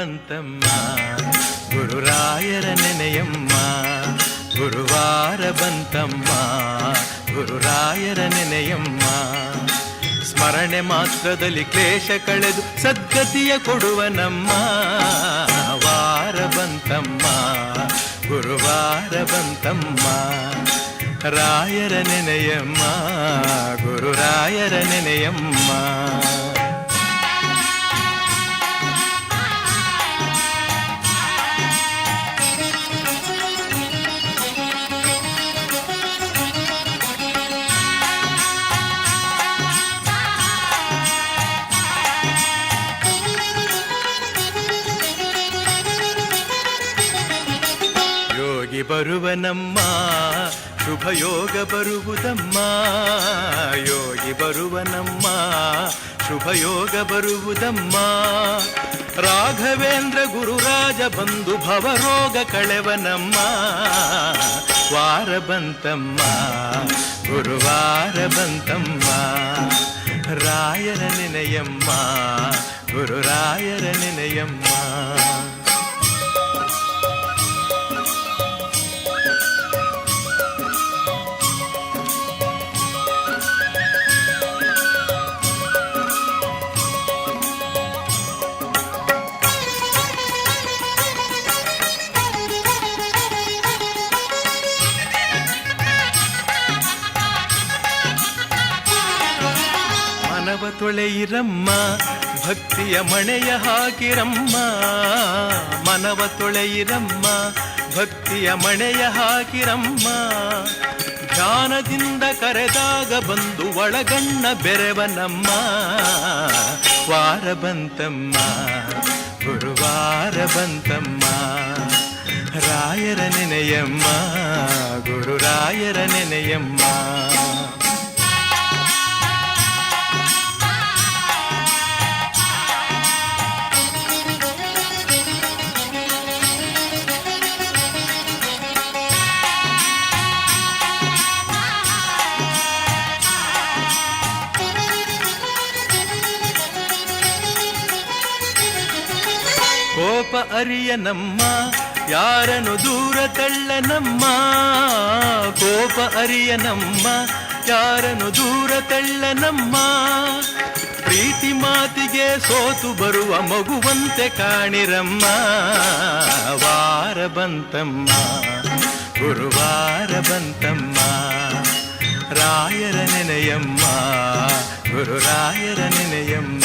ಬಂತಮ್ಮ ಗುರುರಾಯರ ನೆನೆಯಮ್ಮ, ಗುರುವಾರ ಬಂತಮ್ಮ, ಗುರುರಾಯರ ನೆನೆಯಮ್ಮ. ಸ್ಮರಣೆ ಮಾತ್ರದಲ್ಲಿ ಕ್ಲೇಶ ಕಳೆದು ಸದ್ಗತಿಯ ಕೊಡುವ ನಮ್ಮ ವಾರ ಬಂತಮ್ಮ, ಗುರುವಾರ ಬಂತಮ್ಮ. ರಾಯರ ನೆನೆಯಮ್ಮ, ಗುರುರಾಯರ ನೆನೆಯಮ್ಮ. ಬರುವನಮ್ಮ ಶುಭ ಯೋಗ ಬರುವುದಮ್ಮ ಯೋಗಿ ಬರುವನಮ್ಮ ಶುಭ ಯೋಗ ಬರುವುದಮ್ಮ ರಾಘವೇಂದ್ರ ಗುರುರಾಜ ಬಂಧು ಭವರೋಗ ಕಳೆವನಮ್ಮ ವಾರ ಬಂತಮ್ಮ ಗುರುವಾರ ಬಂತಮ್ಮ ರಾಯರ ನೆನೆಯಮ್ಮ ಗುರುರಾಯರ ನೆನೆಯಮ್ಮ ತೊಳೆಯಿರಮ್ಮ, ಭಕ್ತಿಯ ಮಣೆಯ ಹಾಕಿರಮ್ಮ ಮನವ ತೊಳೆಯಿರಮ್ಮ, ಭಕ್ತಿಯ ಮಣೆಯ ಹಾಕಿರಮ್ಮ ಧ್ಯಾನದಿಂದ ಕರೆದಾಗ ಬಂದು ಒಳಗಣ್ಣ ಬೆರೆವನಮ್ಮ, ವಾರ ಬಂತಮ್ಮ, ಗುರುವಾರ ಬಂತಮ್ಮ. ರಾಯರ ನೆನೆಯಮ್ಮ, ಗುರುರಾಯರ ನೆನೆಯಮ್ಮ. ಕೋಪ ಅರಿಯನಮ್ಮ ಯಾರನು ದೂರ ತಳ್ಳನಮ್ಮ ಕೋಪ ಅರಿಯನಮ್ಮ ಯಾರನು ದೂರ ತಳ್ಳನಮ್ಮ ಪ್ರೀತಿ ಮಾತಿಗೆ ಸೋತು ಬರುವ ಮಗುವಂತೆ ಕಾಣಿರಮ್ಮ, ವಾರ ಬಂತಮ್ಮ, ಗುರುವಾರ ಬಂತಮ್ಮ. ರಾಯರ ನೆನೆಯಮ್ಮ, ಗುರುರಾಯರ ನೆನೆಯಮ್ಮ.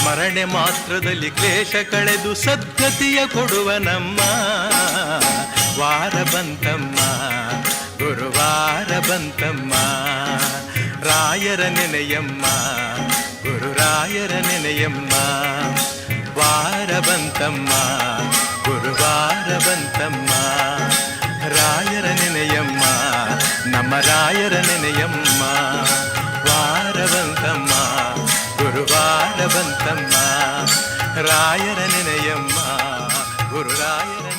ಸ್ಮರಣೆ ಮಾತ್ರದಲ್ಲಿ ಕ್ಲೇಶ ಕಳೆದು ಸದ್ಗತಿಯ ಕೊಡುವ ನಮ್ಮ ವಾರ ಬಂತಮ್ಮ, ಗುರುವಾರ ಬಂತಮ್ಮ. ರಾಯರ ನೆನೆಯಮ್ಮ, ಗುರುರಾಯರ ನೆನೆಯಮ್ಮ. ವಾರ ಬಂತಮ್ಮ, ಗುರುವಾರ ಬಂತಮ್ಮ. ರಾಯರ ನೆನೆಯಮ್ಮ, ನಮ್ಮ ರಾಯರ ನೆನೆಯಮ್ಮ. ಗುರುವಾರ ಬಂತಮ್ಮ ರಾಯರ ನೆನೆಯಮ್ಮ ಗುರುರಾಯರ